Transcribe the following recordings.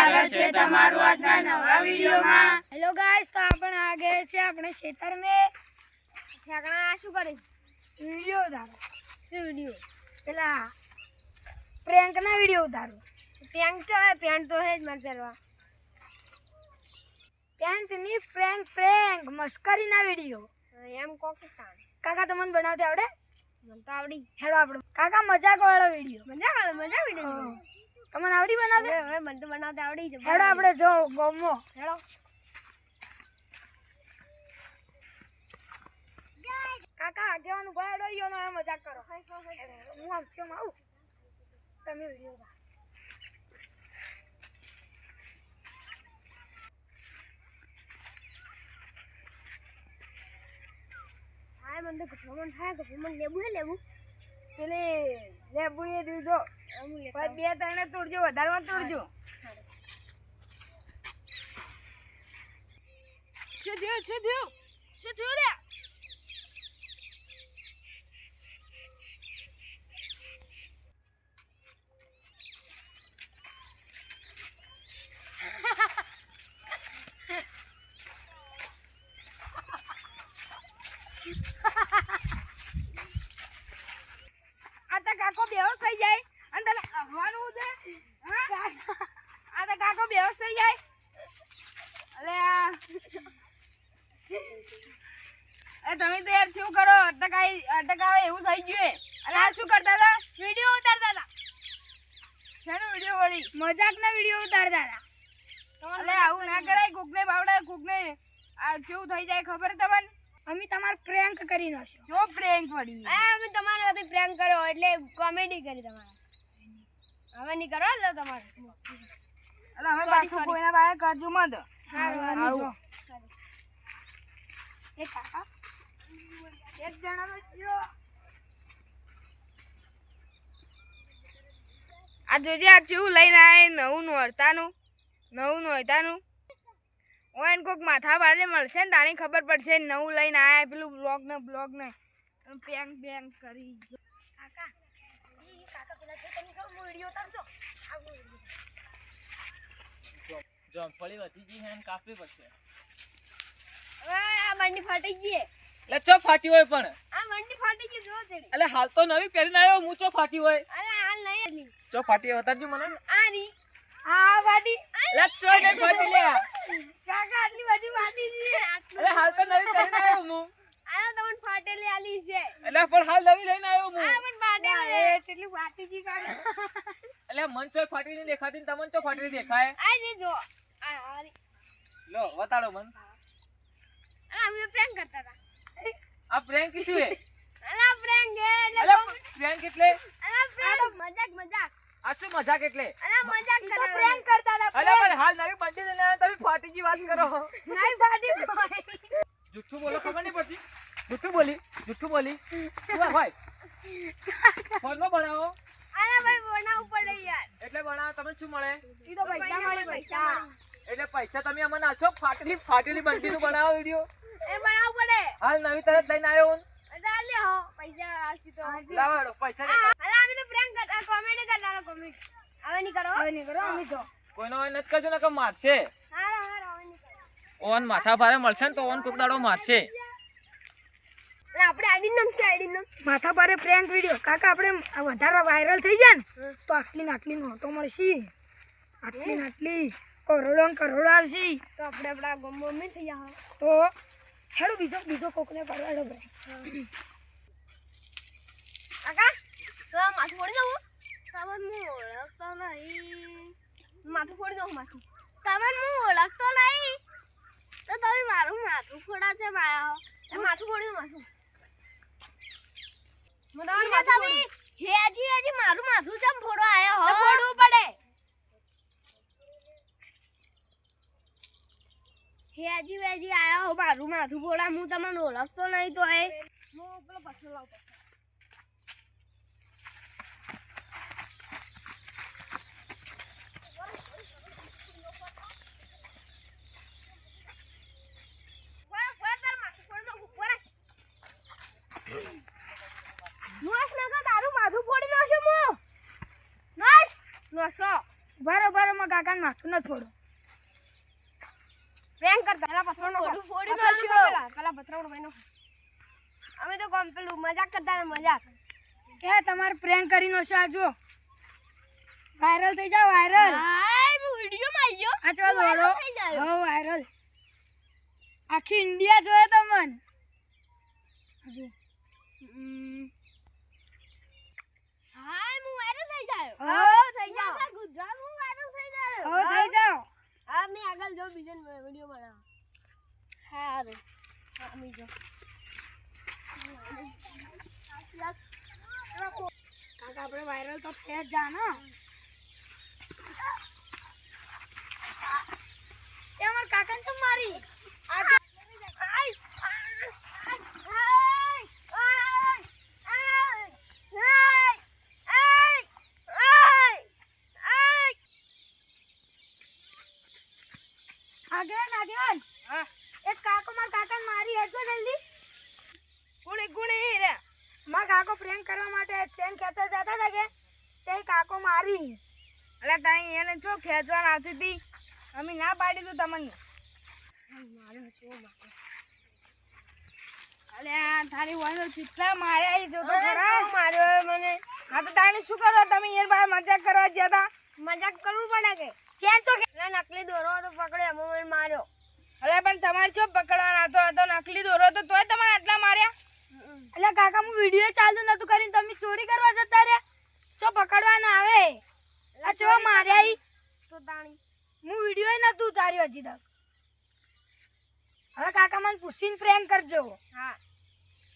સ્વાગત છે તમારું આજના નવા વિડીયોમાં. હેલો ગાઈસ તો આપણે આગે છે આપણે ખેતર મેં. ઠેકણા શું કરે? વીડિયો ઉતારો. શું વીડિયો? પેલા પ્રેન્ક ના વીડિયો ઉતારો. પ્રેન્ક તો હે પેન્ટ તો હે જ મારે પહેરવા. પેન્ટની પ્રેન્ક પ્રેન્ક મસ્કરી ના વીડિયો એમ કોક કામ કાકા તમને બનાવતા આવડે? મને તો આવડી. હેડો આપણે. કાકા મજાક વાળો વીડિયો. મજાક વાળો મજા હા. તમને આવડી બનાવતા હવે મને તો બનાવતા આવડી છે હેડો આપણે જો ગોમો. હેડો. કાકા આગેવાનું ગોળો યો નો મજાક કરો. હું આમ છું આવું? તમે વિડિયો બા. હા મને તો ઘસમણ થાય કે મને લેબુ હે લેબુ પેલી લેબુ એ દીધો. બે, ત્રણે તોડજો વધારમાં તોડજો. શું થયું શું થયું? શું થયું આ તો કાકો બેહોશ થઈ જાય. અને તને આવવાનું છે? આ તો કાકો બેહોશ થઈ જાય. અરે તમે તો યાર શું કરો? અટકાઈ અટકાવે એવું થઈ ગયું. અને આ શું કરતા હતા? વીડિયો ઉતારતા હતા. શેનો વીડિયો વળી? મજાક ના વીડિયો ઉતારતા હતા. અરે આવું ના કરાય કોકને બાવડા કોકને આ કેવું થઈ જાય ખબર તમને? અમે તમાર પ્રેન્ક કરી નાખ્યો. જો પ્રેન્ક પડી આ અમે તમારા સાથે પ્રેન્ક કર્યો એટલે કોમેડી કરી તમારા. હવે નહીં કરો લો તમારે. અરે હવે પાછું કોઈના બાય કરજો મત. હારું, એ કાકા. એક જણાનો જો. આ જોજે આ ચેવું લઈને આવે નવું નોરતાનું નવું નોરતાનું ઓન કોઈક માથા બારને મળશે ને તાણી ખબર પડશે. નવું લઈને આયા પેલું બ્લોગ ને બ્લોગ ને પેંગ પેંગ કરી. કાકા કાકા પેલા છે તમે જો વિડિયો ઉતારજો જમફળી વધી ગઈ હે ને કાપવી પડશે. આ મંડી ફાટી ગઈ એટલે ચો ફાટી હોય પણ? આ મંડી ફાટી ગઈ જો તેડી એટલે હાલ તો નવી પહેરીને આવ્યો હું ચો ફાટી હોય? અરે આ ચો ફાટી હોય મને આ ની આ વાડી. એટલે ચો ને ફાટી લે કાકા આટલી બધી વાડી છે. હાલ તો નવી પહેરીને આવ્યો હું. આ તમને ફાટેલી આલી છે. એટલે પણ હાલ નવી લઈને આવ્યો હું. આ પણ ફાટેલી એ કેટલી વાટી જી કાકા એટલે મન ચો ફાટી દેખાતી તમને ચો ફાટી દેખાય. આ જે જો આ આ લો બતાડો મન. આ અમે પ્રેન્ક કરતા હતા. આ પ્રેન્ક શું હે અલા પ્રેન્ક હે એટલે એટલે પ્રેન્ક એટલે? અલા પ્રેન્ક મજાક મજાક. આ શું મજાક એટલે? અલા મજાક કરે. પ્રેન્ક કરતા હતા અલા પણ હાલ નવી બંડી લઈને તમે ફાટી જી વાત કરો. નહીં ફાટી ભાઈ જુઠ્ઠું બોલો ખબર નહીં પડતી. જુઠ્ઠું બોલી જુઠ્ઠું બોલી. શું હોય? ફોનમાં બનાવો અલા ભાઈ બનાવવું પડે યાર. એટલે બનાવો તમે શું મળે? ઈ તો પૈસા મળે પૈસા એટલે પૈસા તમે અમને આછો ફાટેલી ફાટેલી બંડી નું બનાવો વિડિયો. એ બનાવવું પડે. હાલ નવી તરત લઈને આવ્યો હું. અલા લ્યો પૈસા આસી તો. લાવો પૈસા દેખાડો. અલા અમે તો પ્રેન્ક કરતા કોમેડી કરતા હતા કોમેડી હવે નહીં કરો તો કોઈનો હોય નથી કરજો ને કે મારશે. ઓન માથા ભારે મળશે ને તો ઓન કોક દાડો મારશે. આપણે આઈડી નામ છે આઈડી નામ. માથા ભારે પ્રેન્ક વિડિયો કાકા આપણે વધારે વાયરલ થઈ જાય ને તો આટલી ને આટલી નોટો મળશે. આટલી ને આટલી કરોડો ને કરોડો આવશે. તો આપણે આપણા ગમો મેં થઈ જાવ તો હેડો બીજો બીજો કોકને કરવાડો ભાઈ. કાકા તો માથું મોડી દઉં તમને હું ઓળખતો નહીં. માથું ફોડી દઉં માથું. તમને હું ઓળખતો નહીં? તો તમે મારું માથું ફોડા છે માયા એ માથું ફોડી દઉં માથું. હું તમારું માથું હેજી હેજી મારું માથું ચમ ફોડો આયો હો? ફોડવું પડે. હેજી વેજી આયા હો મારું માથું ફોડા. હું તમને ઓળખતો નહીં તો એ હું પેલો પથ્થર લાવતો ફોડા ફોડા તાર માથું ફોડી દઉં ફોડા નોસ નકા તારું માથું ફોડી નાખશે મો નોસ નોસો બરોબરમાં કાકા માથું નથી ફોડો પ્રેંગ કરતા પેલા પથરો નો ફોડી નાખ્યો. પેલા પેલા પથરો નો ભાઈ અમે તો કોમ પેલું મજાક કરતા ને મજાક. કે તમારે પ્રેંગ કરી નો આ જો વાયરલ થઈ જાવ વાયરલ હાય હું વિડિયો માં આવ્યો આ ચાલ જાયો. હો વાયરલ આખી ઇન્ડિયા જોયે તમને. હજી. હાય હું વાયરલ થઈ જાવ હો થઈ જાવ ગુજરાત હું. વાયરલ થઈ જાઓ. હા મેં આગળ જો બીજો વિડિયો બનાવો. હા રે હા મેં જો કાકા આપણે વાયરલ તો થઈ જ જા ને એ અમાર કાકાને તો મારી? આગળ હા. એક કાકો માર કાકાને મારી હેડજો જલ્દી. ગુણી કોણે રે. માર કાકો પ્રેન્ક કરવા માટે ચેન ખેંચવા જતા હતા કે? તે કાકો મારી. અલે તાઈ એને જો ખેંચવા આવતી હતી. અમે ના પાડી તો તમને. અલે આ તારી વાળો ચિત્રા માર્યા જો તો ખરા. માર્યો મને? હા તો તાણી શું કરો? તમે યાર બાર મજાક કરવા ગયા હતા? મજાક કરવું પડે કે? ચેન તો નકલી દોરો એમાં મને માર્યો અલે પણ તમારે શું પકડવાના? હતો આ તો નકલી દોરો તો તોય તમારે આટલા માર્યા? એટલે કાકા હું વીડિયો ચાલુ નતું કરીને તમે ચોરી કરવા જતા રહ્યા. ચો પકડવા ના આવે આ ચો માર્યા ઈ? તો તાણી. હું વીડિયો નતું ઉતાર્યો હજી તક હવે કાકા મને પૂછીને પ્રેમ કરજો. હા.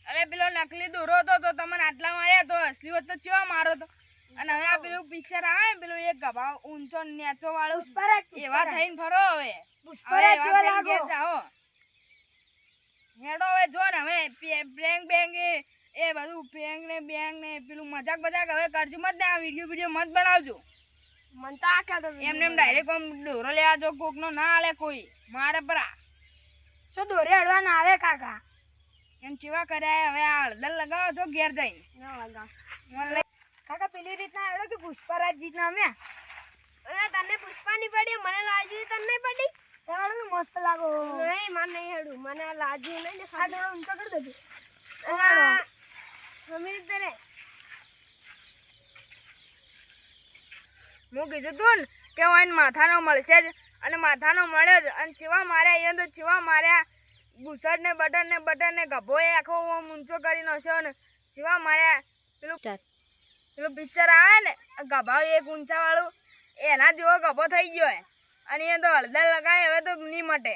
અલે પેલો નકલી દોરો હતો તો તમને આટલા માર્યા તો અસલી હોત તો ચેવા મારો તો? અને હવે આ પેલું પિક્ચર આવે ને પેલું એક ગભા ઊંચો નેચો વાળો એવા થઈને ફરો હવે. પુષ્પરાજ જેવા લાગો. હેડો હવે જો ને હવે પ્રેંગ બેંગ એ એ બધું પ્રેંગ ને બેંગ ને પેલું મજાક બજાક હવે કરજો મત ને આ વીડિયો વીડિયો મત બનાવજો. મને તો આ કહેતો એમને એમ ડાયરેક્ટ આમ દોરો લેવા જો કોક નો ના આલે કોઈ. મારે પરા ચો દોરે હડવા ના આવે કાકા. એમ ચેવા કર્યા હવે આ હળદર લગાવો છો ઘેર જઈને. કાકા પેલી રીતના આવડો કે પુષ્પરાજ જીતના અમે અરે તને નહીં પડી મને લાજી તને નહીં પડી. મસ્ત લાગો. નહીં મને નહીં હેડું. મને લાજી નહીં ને આ દોરો ઊંચો કરી દેજો. સમી રીતે રે હું કીધું તું ને કે વાઈન માથાનો મળશે જ. અને માથાનો મળ્યો જ. અને ચેવા માર્યા અહીંયા તો ચેવા માર્યા. બુસટ ને બટન ને બટન ને ગભો એ આખો હું ઊંચો કરી નાખ્યો ને ચેવા માર્યા. પેલું પેલું પિક્ચર આવે ને ગભા એક ઊંચા વાળું એના જેવો ગભો થઈ ગયો હે અને એ તો હળદર લગાય હવે તો નહીં મટે.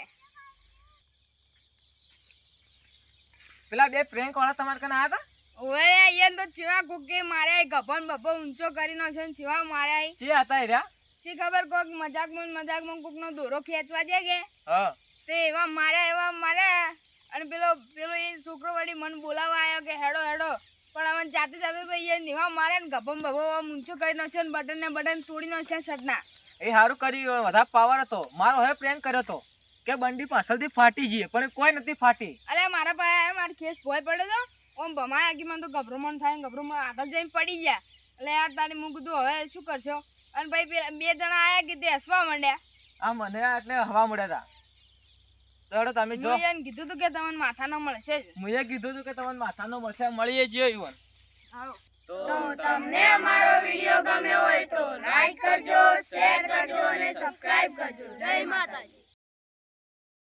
પેલા બે પ્રેન્ક વાળા તમારે કને આવ્યા હવે અહીંયા તો ચેવા કુકે માર્યા એ ગભો ને બભો ઊંચો કરી નાખ્યો ને ચેવા માર્યા. હતા ચે હતા એ શી ખબર કોક મજાકમાં ને મજાકમાં કોકનો દોરો ખેંચવા જાય કે? હા. તે એવા માર્યા એવા માર્યા. અને પેલો પેલો એ છોકરો વળી મન બોલાવવા આવ્યો કે હેડો હેડો. પણ અમે જાતે જાતે તો એ નિવા માર્યા ને ગભમ ભભો ઊંચો કરી નાખ્યો ને બટન ને બટન તોડી નાખ્યા સટના એ સારું કર્યું વધારે પાવર હતો. મારો હવે પ્રેમ કર્યો હતો કે બંડી પાછળથી ફાટી જઈએ પણ કોઈ નથી ફાટી. અરે મારા પાસે મારો કેસ ભોય પડ્યો તો. ઓમ ભમાયા આગી મને તો ગભરામણ થાય ને આગળ જઈને પડી ગયા એટલે યાર તારી મૂક કીધું હવે શું કરશો? અને ભાઈ પેલા બે જણા આયા કે તે હસવા માંડ્યા. આ મને એટલે હવા મળ્યા હતા તો તમે જો. મેં કીધું હતું કે તમને માથાનો મળશે જ. મુએ કીધું હતું કે તમને માથાનો મળશે મળીએ છીએ ઈવન. આવો તો તમને અમારો વીડિયો ગમ્યો હોય તો લાઈક કરજો શેર કરજો અને સબસ્ક્રાઇબ કરજો. જય માતાજી.